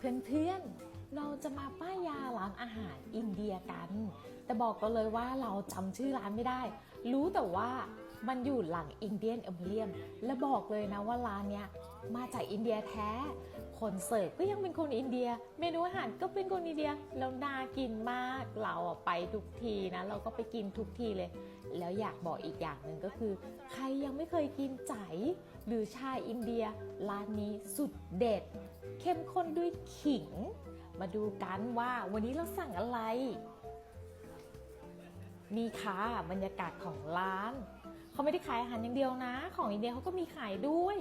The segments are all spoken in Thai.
เพื่อนๆ เราจะมาป้ายยาร้านอาหารอินเดียกัน แต่บอกกันเลยว่าเราจำชื่อร้านไม่ได้ รู้แต่ว่า มันอยู่หลังอินเดียนเอมเลียมและบอกเลยนะว่าร้านเนี้ยมาจากอินเดียแท้ คนเสิร์ฟก็ยังเป็นคนอินเดีย เมนูอาหารก็เป็นคนอินเดีย แล้วน่ากินมาก เราไปทุกทีนะ เราก็ไปกินทุกทีเลย แล้วอยากบอกอีกอย่างหนึ่งก็คือ ใครยังไม่เคยกินใจหรือชาอินเดีย ร้านนี้สุดเด็ด เข้มข้นด้วยขิง มาดูกันว่าวันนี้เราสั่งอะไรมีค่ะบรรยากาศของร้าน เขาไม่ได้ขายอาหารอย่างเดียวนะ ของอินเดียเขาก็มีขายด้วย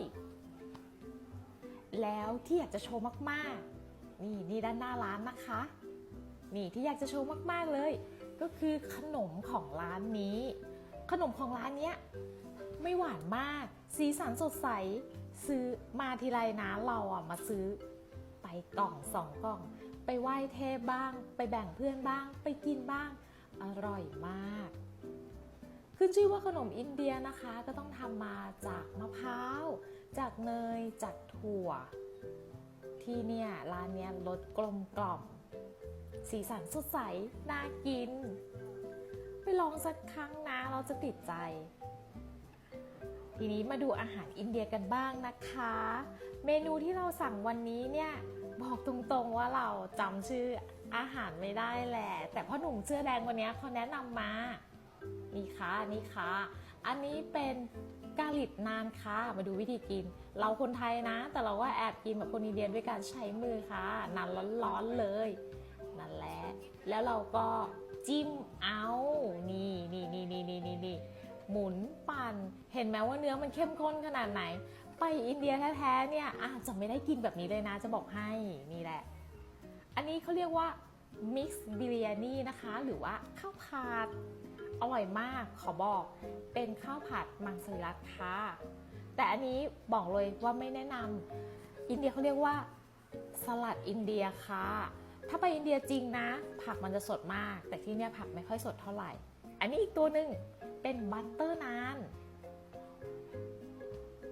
แล้วที่อยากจะโชว์มากๆ นี่นี่ด้านหน้าร้านนะคะ นี่ที่อยากจะโชว์มากๆเลย ก็คือขนมของร้านนี้ ขนมของร้านเนี้ยไม่หวานมาก สีสันสดใส ซื้อมาทีไรนะเราอะมาซื้อ ไปกล่องสองกล่อง ไปไหว้เทพบ้าง ไปแบ่งเพื่อนบ้าง ไปกินบ้าง อร่อยมาก ขึ้นชื่อว่าขนมอินเดียนะคะ ก็ต้องทำมาจากมะพร้าว จากเนย จากถั่ว ที่เนี่ยร้านเนี้ยรสกลมกล่อม สีสันสดใส น่ากิน ไปลองสักครั้งนะ เราจะติดใจ ทีนี้มาดูอาหารอินเดียกันบ้างนะคะ เมนูที่เราสั่งวันนี้เนี่ยบอกตรงๆว่าเราจำชื่ออาหารไม่ได้แหละ แต่พ่อหนุ่มเสื้อแดงวันนี้เขาแนะนำมา นี่ค่ะนี่ค่ะอันนี้เป็นกาลิดนานค่ะ มาดูวิธีกิน เราคนไทยนะ แต่เราก็แอบกินแบบคนอินเดียด้วยการใช้มือค่ะนานร้อนๆเลยนั่นแหละแล้วเราก็จิ้มเอานี่นี่นี่นี่นี่นี่นี่หมุนปั่น เห็นไหมว่าเนื้อมันเข้มข้นขนาดไหน ไปอินเดียแท้ๆเนี่ยอาจจะไม่ได้กินแบบนี้เลยนะจะบอกให้นี่แหละ อันนี้เขาเรียกว่า mix biryani นะคะ หรือว่าข้าวผัด อร่อยมากขอบอก เป็นข้าวผัดมังสวิรัตค่ะ แต่อันนี้บอกเลยว่าไม่แนะนำอินเดียเขาเรียกว่าสลัดอินเดียค่ะ ถ้าไปอินเดียจริงนะ ผักมันจะสดมาก แต่ที่เนี่ยผักไม่ค่อยสดเท่าไหร่ อันนี้อีกตัวหนึ่งเป็นบัตเตอร์นาน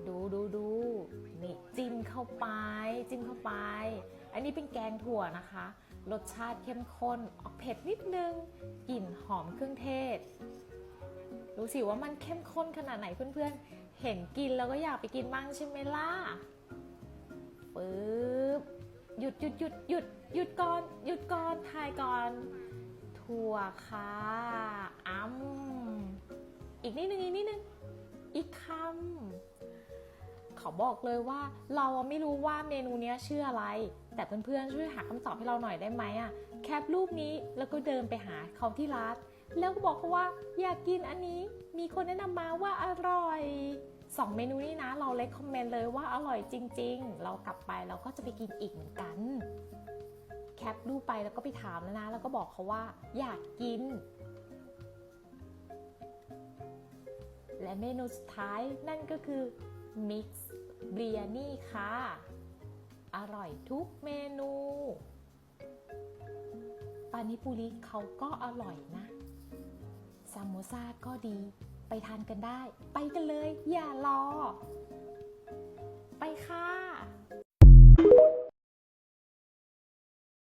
ดูดูดูนี่จิ้มเข้าไป จิ้มเข้าไป อันนี้เป็นแกงถั่วนะคะ รสชาติเข้มข้น ออกเผ็ดนิดนึง กลิ่นหอมเครื่องเทศ ดูสิว่ามันเข้มข้นขนาดไหนเพื่อนๆ เห็นกินแล้วก็อยากไปกินบ้างใช่ไหมล่ะปึ๊บหยุดหยุดหยุดหยุดหยุดก่อนหยุดก่อนถ่ายก่อน ถั่วค่ะอ้ำอีกนิดนึงอีกนิดนึงอีกคำเขาบอกเลยว่าเราไม่รู้ว่าเมนูนี้ชื่ออะไร แต่เพื่อนๆช่วยหาคำตอบให้เราหน่อยได้ไหมอะแคปรูปนี้แล้วก็เดินไปหาเขาที่ร้าน แล้วก็บอกเขาว่าอยากกินอันนี้มีคนแนะนำมาว่าอร่อยสองเมนูนี้นะ เราเลคคอมเมนต์เลยว่าอร่อยจริง ๆ เรากลับไปเราก็จะไปกินอีกเหมือนกัน แคปรูปไปแล้วก็ไปถามแล้วนะ แล้วก็บอกเขาว่าอยากกิน และเมนูสุดท้ายนั่นก็คือ Mix b r i a n i ค่ะ อร่อยทุกเมนูปานิปุริเขาก็อร่อยนะ ซามโมซาก็ดี ไปทานกันได้ ไปกันเลย อย่ารอ